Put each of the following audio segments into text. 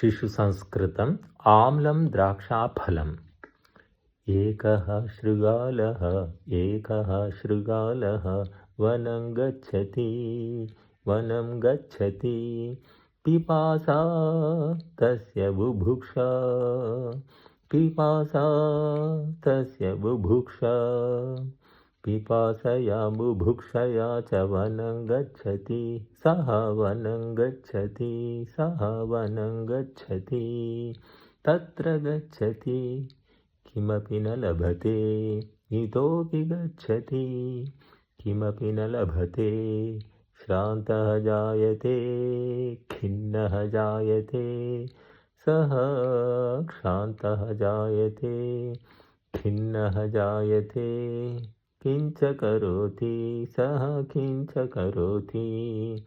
शिशुसंस्कृतम् आम्लं द्राक्षाफलम्। एकः शृगालः एकः शृगालः, वनं गच्छति वनं गच्छति। पिपासा तस्य बुभुक्षा, पिपासा तस्य बुभुक्षा। पिपासया बुभुक्षया च वनं गच्छति। सः वनं गच्छति सः वनं गच्छति। तत्र गच्छति, किमपि न लभते इतोपि गच्छति। किमपि न लभते, श्रान्तः जायते, खिन्नः जायते। सः क्षान्तः जायते, खिन्नः जायते। किञ्च करोति, सः किञ्च करोति।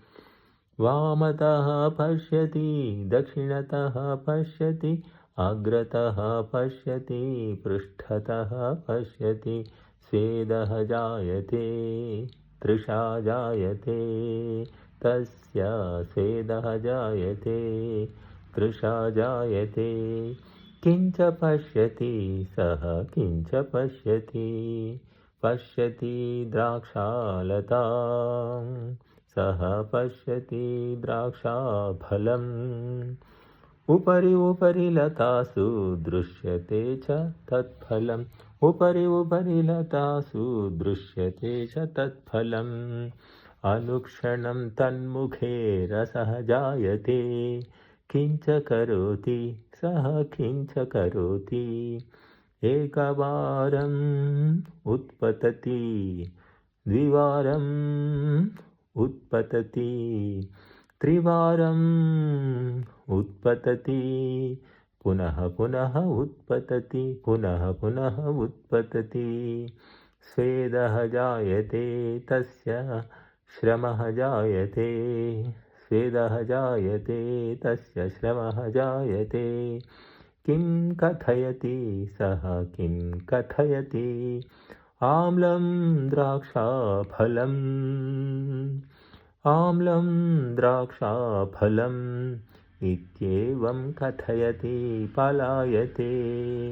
वामतः पश्यति, दक्षिणतः पश्यति, अग्रतः पश्यति, पृष्ठतः पश्यति, स्वेदः जायते, तृषा जायते, तस्य स्वेदः जायते, तृषा जायते। किञ्च पश्यति, सः किञ्च पश्यति। पश्यति द्राक्षालता। सः पश्यति द्राक्षाफलम्। उपरि उपरि लतासु दृश्यते च तत्फलम्। उपरि उपरि लतासु दृश्यते च तत्फलम्। अनुक्षणं तन्मुखे रसः जायते। किञ्च करोति, सः किञ्च करोति। एकवारम् उत्पतति। द्विवारम् उत्पतति। त्रिवारम् उत्पतति। पुनः पुनः उत्पतति। पुनः पुनः उत्पतति। स्वेदः जायते तस्य, श्रमः जायते। स्वेदः जायते तस्य, श्रमः जायते। किं कथयति सः? किं कथयति? आम्लं द्राक्षाफलम्। आम्लं द्राक्षाफलम् इत्येवं कथयति पलायते।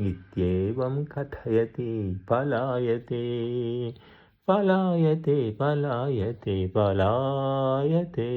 इत्येवं कथयति पलायते। पलायते पलायते पलायते